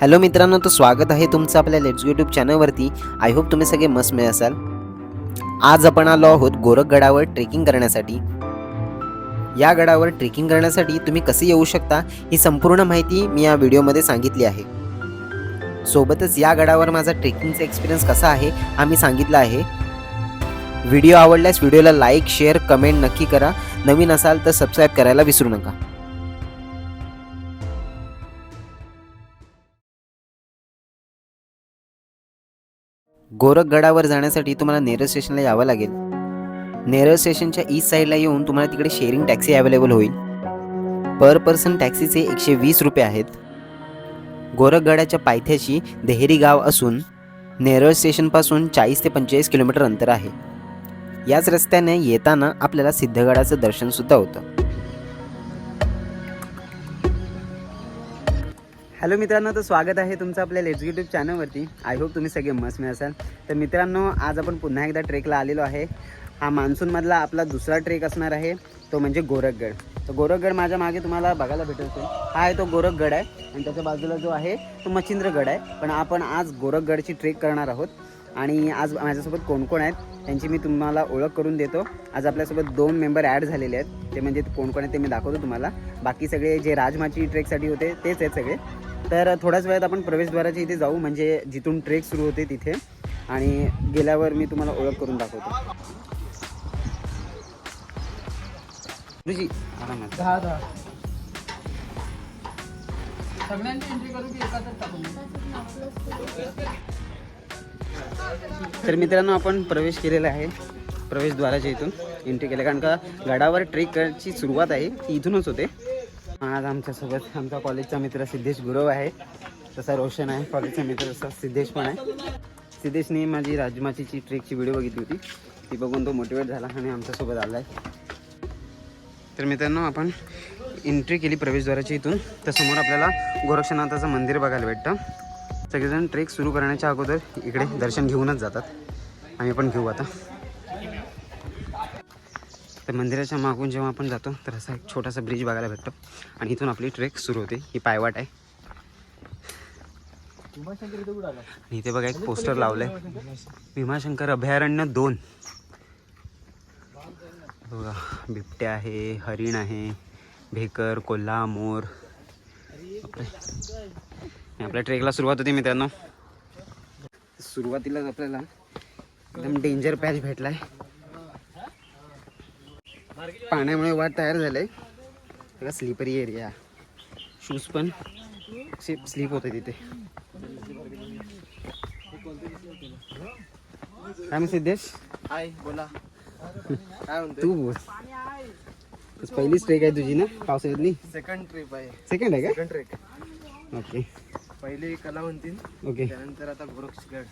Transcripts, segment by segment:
Hello मित्रांनो तर स्वागत आहे तुमचं आपल्या लेट्स यूट्यूब चॅनलवरती आय होप तुम्ही सगळे मस्त मिळ असाल. आज आपण आलो आहोत गोरखगडावर ट्रेकिंग करण्यासाठी. या गडावर ट्रेकिंग करण्यासाठी तुम्ही कसे येऊ शकता ही संपूर्ण माहिती मी या व्हिडिओमध्ये सांगितली आहे. सोबतच या गडावर माझा ट्रेकिंगचा एक्सपिरियन्स कसा आहे हा मी सांगितला आहे. व्हिडिओ आवडल्यास व्हिडिओला लाईक शेअर कमेंट नक्की करा. नवीन असाल तर सबस्क्राईब करायला विसरू नका. गोरखगडावर जाण्यासाठी तुम्हाला नेरळ स्टेशनला यावं लागेल. नेरळ स्टेशनच्या ईस्ट साईडला येऊन तुम्हाला तिकडे शेअरिंग टॅक्सी अवेलेबल होईल. पर पर्सन टॅक्सीचे एकशे वीस रुपये आहेत. गोरखगडाच्या पायथ्याशी देहेरी गाव असून नेरळ स्टेशनपासून चाळीस ते पंचेचाळीस किलोमीटर अंतर आहे. याच रस्त्याने येताना आपल्याला सिद्धगडाचं दर्शनसुद्धा होतं. हॅलो मित्रांनो तर स्वागत आहे तुमचं आपल्या लेट्स चॅनलवरती आय होप तुम्ही सगळे मस्त असाल. तर मित्रांनो आज आपण पुन्हा एकदा ट्रेकला आलेलो आहे. हा मान्सूनमधला आपला दुसरा ट्रेक असणार आहे. तो म्हणजे गोरखगड. तर गोरखगड माझ्या मागे तुम्हाला बघायला भेटत असेल हा आहे तो गोरखगड आहे. आणि त्याच्या बाजूला जो आहे तो मच्छिंद्रगड आहे. पण आपण आज गोरखगडची ट्रेक करणार आहोत. आणि आज माझ्यासोबत कोण कोण आहेत त्यांची मी तुम्हाला ओळख करून देतो. आज आपल्यासोबत दोन मेंबर ॲड झालेले आहेत. ते म्हणजे कोण कोण आहेत ते मी दाखवतो तुम्हाला. बाकी सगळे जे राजमाची ट्रेकसाठी होते तेच आहेत सगळे. तर थोड्याच वेळात आपण प्रवेशद्वाराच्या इथे जाऊ म्हणजे जिथून ट्रेक सुरू होते तिथे. आणि गेल्यावर मी तुम्हाला ओळख करून दाखवतो. गुरुजी आरामात तर मित्रांनो आपण प्रवेश केलेला आहे प्रवेशद्वाराच्या इथून. एंट्री केलं. कारण का गडावर ट्रेक करायची सुरुवात आहे ती इथूनच होते. आज आमच्यासोबत आमचा कॉलेजचा मित्र सिद्धेश गुरव आहे. तसा रोशन आहे कॉलेजचा मित्र तसा सिद्धेश पण आहे. सिद्धेशने माझी राजमाचीची ट्रेकची व्हिडिओ बघितली होती. ती बघून तो मोटिवेट झाला आणि आमच्यासोबत आला आहे तर मित्रांनो आपण एंट्री केली प्रवेशद्वाराच्या इथून. तर समोर आपल्याला गोरक्षनाथाचं मंदिर बघायला भेटतं. सगळेजण ट्रेक सुरू करण्याच्या अगोदर इकडे दर्शन घेऊनच जातात. आम्ही पण घेऊ आता. तर मंदिराच्या मागून जेव्हा आपण जातो तर असा एक छोटासा ब्रिज बघायला भेटतो. आणि इथून आपली ट्रेक सुरू होते. ही पायवाट आहे. आणि इथे बघा एक पोस्टर लावलंय. भीमाशंकर अभयारण्य दोन. बघा बिबट्या आहे हरिण आहे भेकर कोल्हा मोर आपल्या ट्रेकला सुरुवात होती मित्रांनो. सुरुवातीलाच आपल्याला एकदम डेंजर पॅच भेटलाय. पाण्यामुळे वाट तयार झालंय. बघा स्लिपरी एरिया शूज पण स्लीप होते तिथे. काय मग सिद्धेश? हाय बोला. काय म्हणतो तू बोल. पहिलीच ट्रेक आहे तुझी ना पावसाळ्यातली? सेकंड ट्रिप आहे. सेकंड आहे सेकंड ट्रेक का ओके पहिली कलावंतीन ओके त्यानंतर आता गोरक्षगड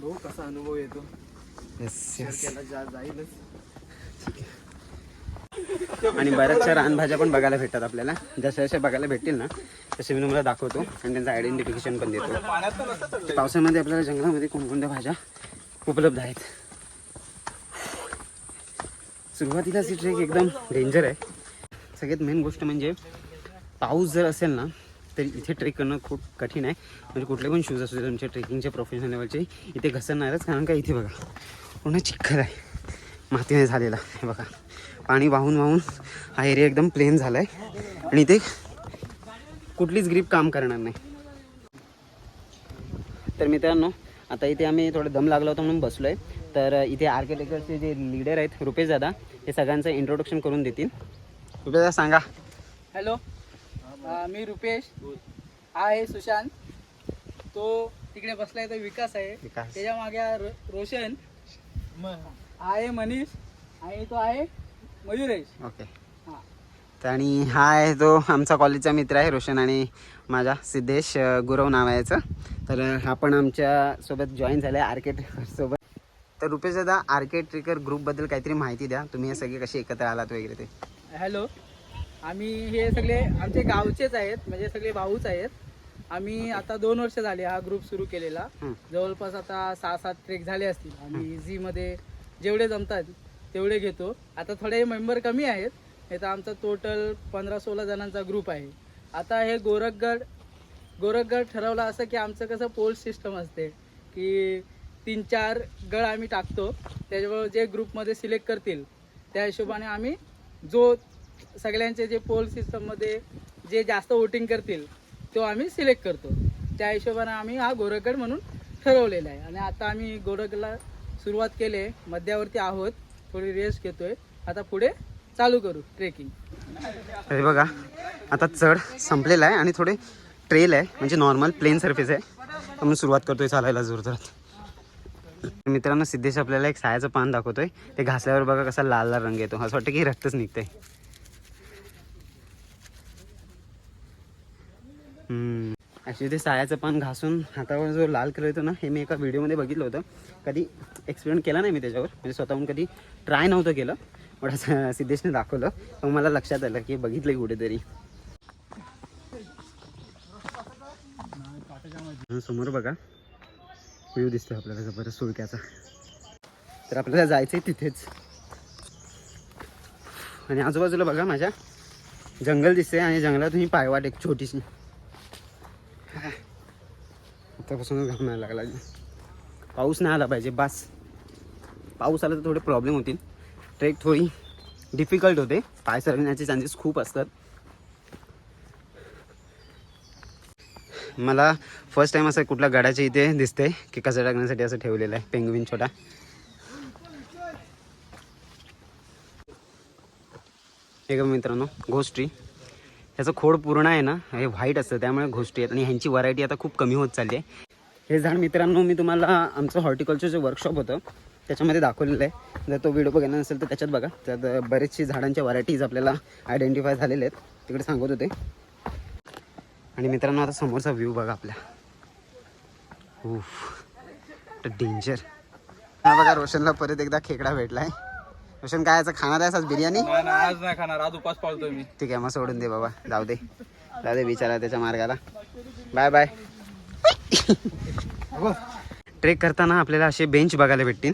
भाऊ कसा अनुभव येतो? आणि बऱ्याचशा रानभाज्या पण बघायला भेटतात आपल्याला. जसे जशा बघायला भेटतील ना तसे मी तुम्हाला दाखवतो. आणि त्यांचं आयडेंटिफिकेशन पण देतो. पावसामध्ये आपल्याला जंगलामध्ये कोणकोणत्या भाज्या उपलब्ध आहेत? सुरुवातीलाच ही ट्रेक एकदम डेंजर आहे. सगळ्यात मेन गोष्ट म्हणजे पाऊस जर असेल ना तर इथे ट्रेक करणं खूप कठीण आहे. म्हणजे कुठले पण शूज असू दे तुमचे ट्रेकिंगचे प्रोफेशनल लेवलचे इथे घसरणारच. कारण का इथे बघा पूर्ण चिखल आहे? मातीने झालेला. हे बघा. पाणी वाहून वाहून हा एरिया एकदम प्लेन झाला आहे आणि इथे कुठलीच ग्रीप काम करणार नाही. तर मित्रांनो आता इथे आम्ही थोडं दम लागला होता म्हणून बसलो आहे तर इथे आर्किटेक्चरचे जे लीडर आहेत रुपेश दादा हे सगळ्यांचं इंट्रोडक्शन करून देतील. रुपेश दादा सांगा. हॅलो. मी रुपेश. हा आहे सुशांत. तो तिकडे बसलाय तो विकास आहे. विकास. त्याच्यामागे हा रो- रोशन. आहे मनीष आणि तो आहे मयुरेश. ओके. हा. आणि हा आहे तो आमचा कॉलेजचा मित्र आहे रोशन आणि माझा सिद्धेश गुरव नाव आहे याचं. तर हा पण आमच्यासोबत जॉईन झाला आहे आर्किटेक्टर सोबत. तर रुपेश दादा आर्किटेक्टर ग्रुपबद्दल काहीतरी माहिती द्या. तुम्ही हे सगळे कसे एकत्र आलात वगैरे ते. हॅलो. आम्ही हे सगळे आमचे गावचेच आहेत. म्हणजे सगळे भाऊच आहेत. आम्ही आता दोन वर्ष झाले हा ग्रुप सुरू केलेला. हं. जवळपास आता सहा सात ट्रेक झाले असतील. आणि इझी मध्ये जेवढे जमतात तेवढे घेतो. आता थोडे मेंबर कमी आहेत. नाही तर आमचा टोटल पंधरा सोळा जणांचा ग्रुप आहे. आता हे गोरखगड गोरखगड ठरवलं असं की आमचं कसं पोल सिस्टम असते की तीन चार गड आम्ही टाकतो. त्याच्याबरोबर जे ग्रुपमध्ये सिलेक्ट करतील त्या हिशोबाने आम्ही जो सगळ्यांचे जे पोल सिस्टममध्ये जे जास्त वोटिंग करतील तो आम्ही सिलेक्ट करतो. त्या हिशोबाने आम्ही हा गोरखगड म्हणून ठरवलेला आहे. आणि आता आम्ही गोरखला सुरुवात केली आहे. मध्यावरती आहोत. थोडी रेस्ट घेतोय. आता पुढे चालू करू. ट्रेकिंग हे बघा. आता चढ संपलेला आहे आणि थोडे ट्रेल आहे. म्हणजे नॉर्मल प्लेन सर्फेस आहे. म्हणून सुरुवात करतोय चालायला जोरजोरात मित्रांनो सिद्धेश आपल्याला एक सायाचं पान दाखवतोय. ते घासल्यावर बघा कसा लाल लाल रंग येतो. असं वाटतं की रक्तच निघतंय. ॲक्च्युली ते सायाचं पान घासून हातावर जो लाल कलर येतो ना हे मी एका व्हिडिओमध्ये बघितलं होतं. कधी एक्सपेरिमेंट केला नाही मी त्याच्यावर. म्हणजे स्वतःहून कधी ट्राय नव्हतं केलं पण असं सिद्धेशने दाखवलं. मग मला लक्षात आलं की बघितलं कुठेतरी. समोर बघा. व्ह्यू दिसतोय आपल्याला जबरदस्त सुळक्याचा. तर आपल्याला जायचं आहे तिथेच. आणि आजूबाजूला बघा माझ्या जंगल दिसते आणि जंगलातून ही पायवाट एक छोटीशी. आत्तापासूनच घामायला लागला. पाऊस नाही आला पाहिजे बास. पाऊस आला तर थोडे प्रॉब्लेम होतील. ट्रेक थोडी डिफिकल्ट होते. पाय सरकण्याचे चान्सेस खूप असतात. मला फर्स्ट टाइम असं कुठल्या गडाच्या इथे दिसते की कसं टाकण्यासाठी असं ठेवलेलं आहे पेंगविन छोटा. हे का मित्रांनो घोस्ट्री ह्याचं खोड पूर्ण आहे ना हे व्हाईट असतं त्यामुळे गोष्टी आहेत. आणि ह्यांची व्हरायटी आता खूप कमी होत चालली आहे. हे झाड मित्रांनो मी तुम्हाला आमचं हॉर्टिकल्चरचं वर्कशॉप होतं त्याच्यामध्ये दाखवलेलं आहे. जर तो व्हिडिओ बघायला नसेल तर त्याच्यात बघा. त्यात बरेचशी झाडांच्या व्हरायटीज आपल्याला आयडेंटिफाय झालेले आहेत. तिकडे सांगत होते. आणि मित्रांनो आता समोरचा व्ह्यू बघा आपल्या उफ डेंजर हा बघा रोशनला परत एकदा खेकडा भेटला आहे रोशन काय याचं खाणार आहेस आज बिर्याणी? नाही आज नाही खाणार. आज उपास पाळतोय मी. ठीक आहे मग सोडून दे बाबा. जाऊ दे. जाऊ दे बिचारा त्याच्या मार्गाला. Bye bye. ट्रेक करताना आपल्याला असे बेंच बघायला भेटतील.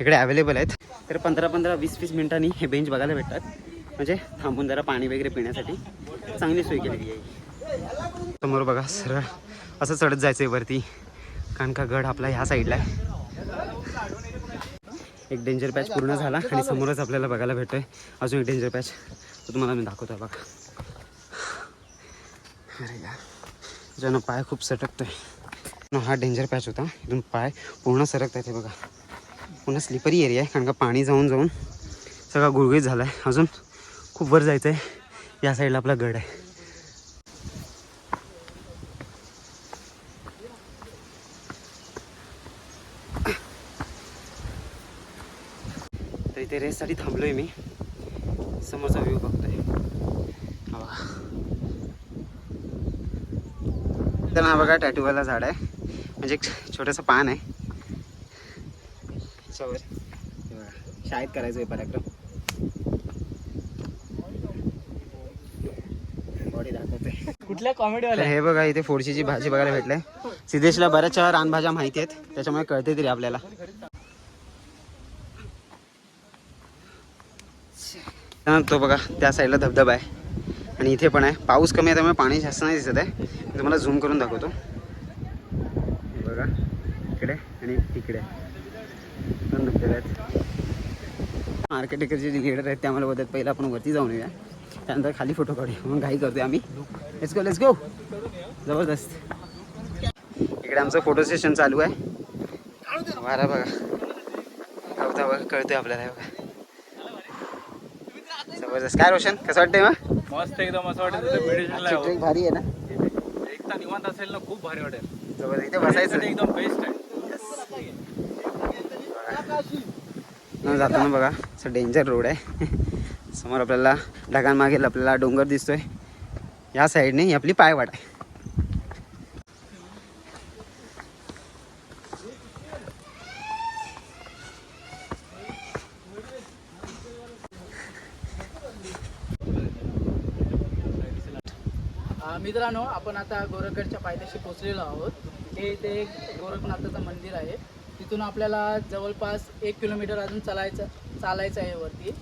इकडे अवेलेबल आहेत. तर पंधरा पंधरा वीस वीस मिनिटांनी हे बेंच बघायला भेटतात. म्हणजे थांबून जरा पाणी वगैरे पिण्यासाठी. चांगली सोय केलेली आहे. समोर बघा सरळ असं चढत जायचं आहे वरती. कारण का गड आपला ह्या साईडला आहे. एक डेंजर पॅच पूर्ण झाला आणि समोरच आपल्याला बघायला भेटतोय. अजून एक डेंजर पॅच तो तुम्हाला मी दाखवतोय बघा. अरे या ज्यानं पाय खूप सटकतोय. हा डेंजर पॅच होता. इथून पाय पूर्ण सरकत आहे बघा. पूर्ण स्लिपरी एरिया आहे कारण का पाणी जाऊन जाऊन सगळा गुळगुळीत झाला आहे अजून खूप वर जायचं आहे या साईडला आपला गड आहे. इथे रेससाठी थांबलोय मी. समोरचा व्ह्यू बघतोय. हा बघा. तर हा बघा टॅटूवाला झाड आहे. म्हणजे एक छोटंसं पान आहे. त्याच्यावर शाळेत करायचं आहे पराक्रम. बॉडी दाखवते कुठल्या तर कॉमेडीवाल्या हे बघा इथे फोडशीची भाजी बघायला भेटलंय. सिद्धेशला बऱ्याचशा रानभाज्या माहिती आहेत. त्याच्यामुळे कळते तरी आपल्याला. तो बघा त्या साईडला धबधबा आहे. आणि इथे पण आहे. पाऊस कमी आहे त्यामुळे पाणी जास्त नाही दिसत आहे. मी तुम्हाला झूम करून दाखवतो. बघा इकडे आणि इकडे पण धबधबे आहेत. आर्किटेक्टचे जे लिडर आहेत त्यामुळे बघत बोलतात पहिलं आपण वरती जाऊन येऊया. त्यानंतर खाली फोटो काढूया. मग घाई करतोय आम्ही. लेट्स गो लेट्स गो जबरदस्त. इकडे आमचं फोटो सेशन चालू आहे. वारा बघा. गवता बघा कळतोय आपल्याला बघा. जबरदस्त काय रोशन? कसं वाटतंय मग? मस्त एकदम असं. ट्रेक भारी आहे ना? एकटा निवांत असेल ना खूप भारी वाटेल. जबरदस्त इथे बसायचं. ते एकदम बेस्ट आहे. न जाताना बघा असं डेंजर रोड आहे. समोर आपल्याला ढगान मागेल आपल्याला डोंगर दिसतोय. या साईडने ही आपली पायवाट आहे. मित्रांनो आपण आता गोरखगडच्या पायथ्याशी पोचलेलो आहोत. हे इथे एक गोरखनाथाचं मंदिर आहे. तिथून आपल्याला जवळपास एक किलोमीटर अजून चालायचं चालायचं आहे वरती.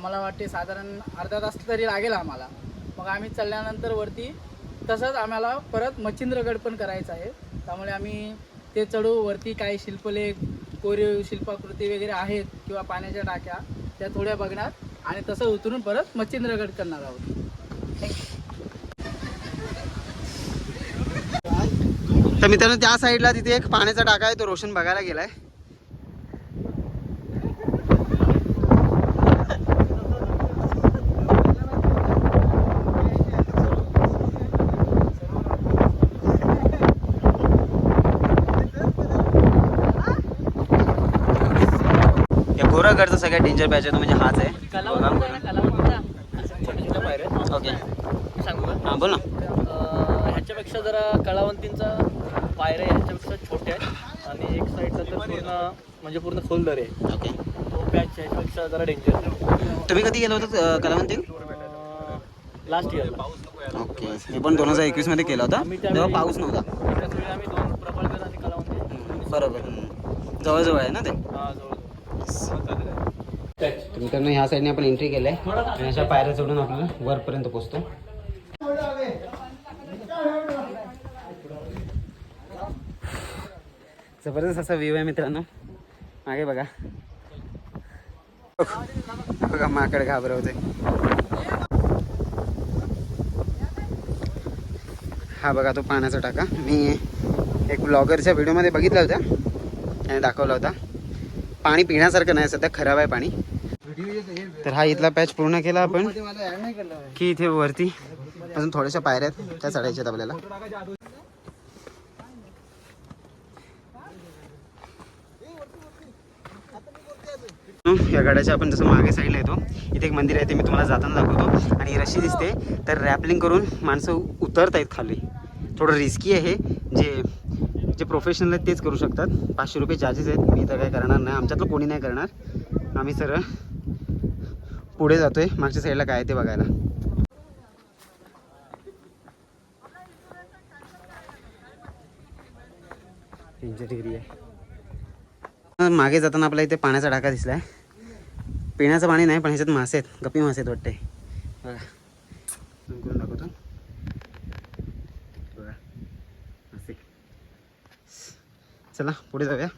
मला वाटते साधारण अर्धा तास तरी लागेल आम्हाला. मग आम्ही चालल्यानंतर वरती तसंच आम्हाला परत मच्छिंद्रगड पण करायचं आहे. त्यामुळे आम्ही ते चढू वरती काही शिल्पलेख कोरीव शिल्पाकृती वगैरे आहेत किंवा पाण्याच्या टाक्या त्या थोड्या बघणार आणि तसं उतरून परत मच्छिंद्रगड करणार आहोत. थँक्यू तर मित्रांनो त्या साईडला तिथे एक पाण्याचा टाका आहे तो रोशन बघायला गेलाय. गोरागडचा सगळ्यात डेंजर पॅच आहे तो म्हणजे हाच आहे. ओके? हां बोल ना. अं, ह्याच्यापेक्षा जरा कलावंतींचा पायऱ्या ह्याच्यापेक्षा छोट्या आहेत. आणि एक साईडला तर पूर्ण म्हणजे पूर्ण खोलदर आहे. ओके तो पॅच ह्याच्यापेक्षा जरा डेंजर तुम्ही कधी गेलो होतं कलावंती? लास्ट इयरला ओके हे पण दोन हजार एकवीसमध्ये केला होता. तेव्हा पाऊस नव्हता. आम्ही दोन आणि कलावंती. बरोबर. जवळजवळ आहे ना ते? हा तर मित्रांनो ह्या साईडने आपण एंट्री केलंय. आणि अशा पायऱ्या चढून आपल्याला वरपर्यंत पोहोचतो. जबरदस्त असा व्ह्यू आहे मित्रांनो. मागे बघा. बघा माकड घाबरवते हा बघा तो पाण्याचा टाका. मी एक ब्लॉगरच्या व्हिडिओमध्ये बघितला होता त्याने दाखवला होता. पाणी पिण्यासारखं नाही सध्या खराब आहे पाणी. तर हा इथला पॅच पूर्ण केला आपण. की इथे वरती अजून थोड्याशा पायऱ्या आहेत त्या चढायच्यात आपल्याला. या गाड्याच्या आपण जसं मागे साईडला येतो इथे एक मंदिर आहे ते मी तुम्हाला जाताना दाखवतो. आणि रशी दिसते तर रॅपलिंग करून माणसं उतरत आहेत खाली. थोडं रिस्की आहे जे जे प्रोफेशनल आहेत तेच करू शकतात. पाचशे रुपये चार्जेस आहेत मी तर काय करणार नाही. आमच्यातलं कोणी नाही करणार. आम्ही सरळ पुढे जातोय मागच्या साईडला काय ते बघायला. तीनशे डिग्री आहे. मागे जाताना आपल्या इथे पाण्याचा टाका दिसलाय. पिण्याचं पाणी नाही पण ह्याच्यात मासे आहेत. गप्पी मासे आहेत वाटते बघा. zoom करून दाखवतो. बघा. मासे. चला पुढे जाऊया.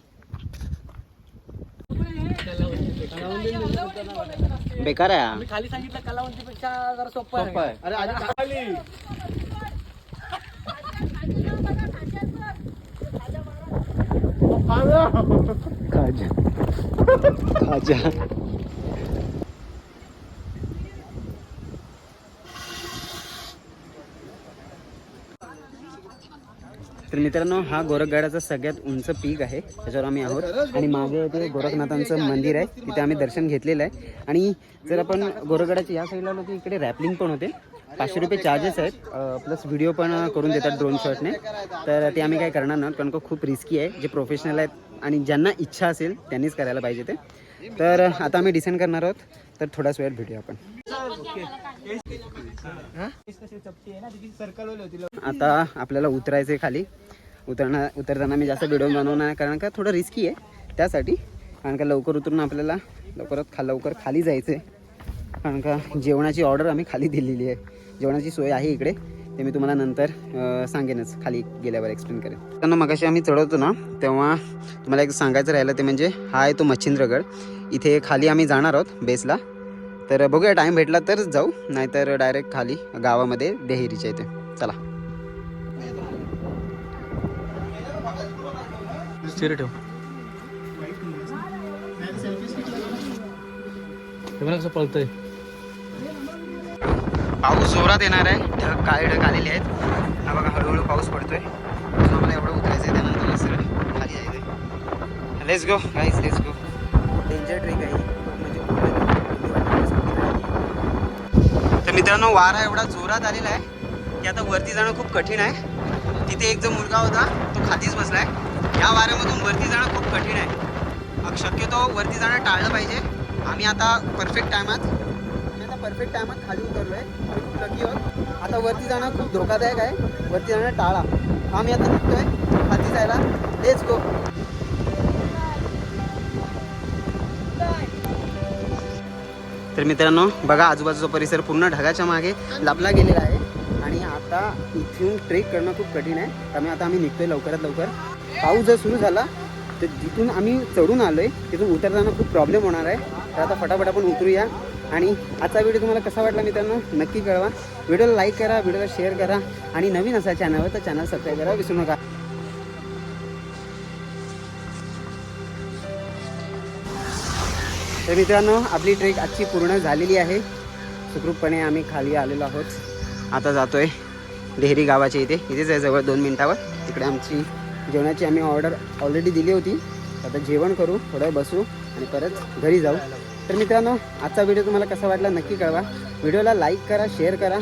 बेकार आहे खाली सांगितलं कलावंतीपेक्षा जरा सोपं आहे. अरे खाजा. खाजा. तर मित्रांनो हा गोरखगडाचा सगळ्यात उंच पीक आहे त्याच्यावर आम्ही आहोत. आणि मागे ते गोरखनाथांचं मंदिर आहे तिथे आम्ही दर्शन घेतलेलं आहे. आणि जर आपण गोरखगडाच्या या साईडला आलो की इकडे रॅपलिंग पण होते. पाचशे रुपये चार्जेस आहेत. प्लस व्हिडिओ पण करून देतात ड्रोन शॉटने तर ते आम्ही काय करणार नाही कारण का खूप रिस्की आहे. जे प्रोफेशनल आहेत आणि ज्यांना इच्छा असेल त्यांनीच करायला पाहिजे ते. तर आता आम्ही डिसेंड करणार आहोत. तर थोड्याच वेळ भेटूया आपण. आता आपल्याला उतरायचं आहे खाली. उतरणार उतरताना मी जास्त व्हिडिओ बनवणार कारण का थोडं रिस्की आहे. त्यासाठी कारण का लवकर उतरून आपल्याला लवकरात खा लवकर खाली जायचं आहे कारण का जेवणाची ऑर्डर आम्ही खाली दिलेली आहे. जेवणाची सोय आहे इकडे. ते मी तुम्हाला नंतर सांगेनच. खाली गेल्यावर एक्सप्लेन करेन. त्यांना मगाशी आम्ही चढवतो ना तेव्हा तुम्हाला एक सांगायचं राहिलं ते म्हणजे हा आहे तो मच्छिंद्रगड. इथे खाली आम्ही जाणार आहोत बेसला. तर बघूया टाईम भेटला तर जाऊ. नाहीतर डायरेक्ट खाली गावामध्ये देहेरीच्या इथे. चला. ठेव. कसं पळतंय. पाऊस जोरात येणार आहे. ढग काळे ढग आलेले आहेत. हा बघा हळूहळू पाऊस पडतोय. अजून आम्हाला एवढं उतरायचं आहे त्यानंतर सरळ खाली यायचं let's go guys let's go danger trek आहे. म्हणजे तर मित्रांनो वारा एवढा जोरात आलेला आहे की आता वरती जाणं खूप कठीण आहे. तिथे एक जो मुलगा होता तो खालीच बसलाय. या वाऱ्यामधून वरती जाणं खूप कठीण आहे. शक्यतो वरती जाणं टाळलं पाहिजे. आम्ही आता परफेक्ट टायमात परफेक्ट टायमात खाली उतरलो आहे आम्ही खूप लकी आहोत. आता वरती जाणं खूप धोकादायक आहे. वरती जाणं टाळा. आम्ही आता निघतोय. खाली जायला. लेट्स गो तर मित्रांनो बघा आजूबाजूचा परिसर पूर्ण ढगाच्या मागे लाभला गेलेला आहे. आणि आता इथून ट्रेक करणं खूप कठीण आहे. त्यामुळे आता आम्ही निघतोय लवकरात लवकर. पाऊस जर सुरू झाला तर जिथून आम्ही चढून आलोय तिथून उतरताना खूप प्रॉब्लेम होणार आहे. तर आता फटाफट आपण उतरूया. आणि आजचा व्हिडिओ तुम्हाला कसा वाटला मित्रांनो नक्की कळवा. व्हिडिओला लाईक करा व्हिडिओला शेअर करा आणि नवीन असा चॅनलवर तर चॅनल सबस्क्राईब करा विसरू नका. तर मित्रांनो आपली ट्रेक आजची पूर्ण झालेली आहे. सुखरूपपणे आम्ही खाली आलेलो आहोत. आता जातोय डेहरी गावाच्या इथे. इथेच आहे जवळ दोन मिनटावर. तिकडे आमची जेवणाची आम्ही ऑर्डर ऑलरेडी दिली होती. आता जेवण करू थोडं बसू आणि परत घरी जाऊ. तर मित्रांनो आजचा व्हिडिओ तुम्हाला कसा वाटला नक्की कळवा. व्हिडिओला लाईक करा शेअर करा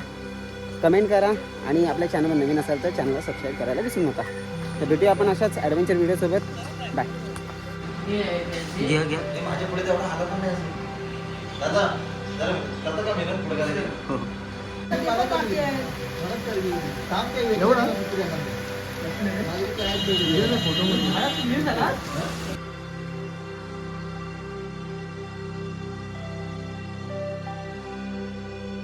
कमेंट करा आणि आपल्या चॅनलवर नवीन असाल तर चॅनलला सबस्क्राईब करायला विसरू नका. तर भेटूया आपण अशाच ॲडव्हेंचर व्हिडिओसोबत बाय घ्या घ्या.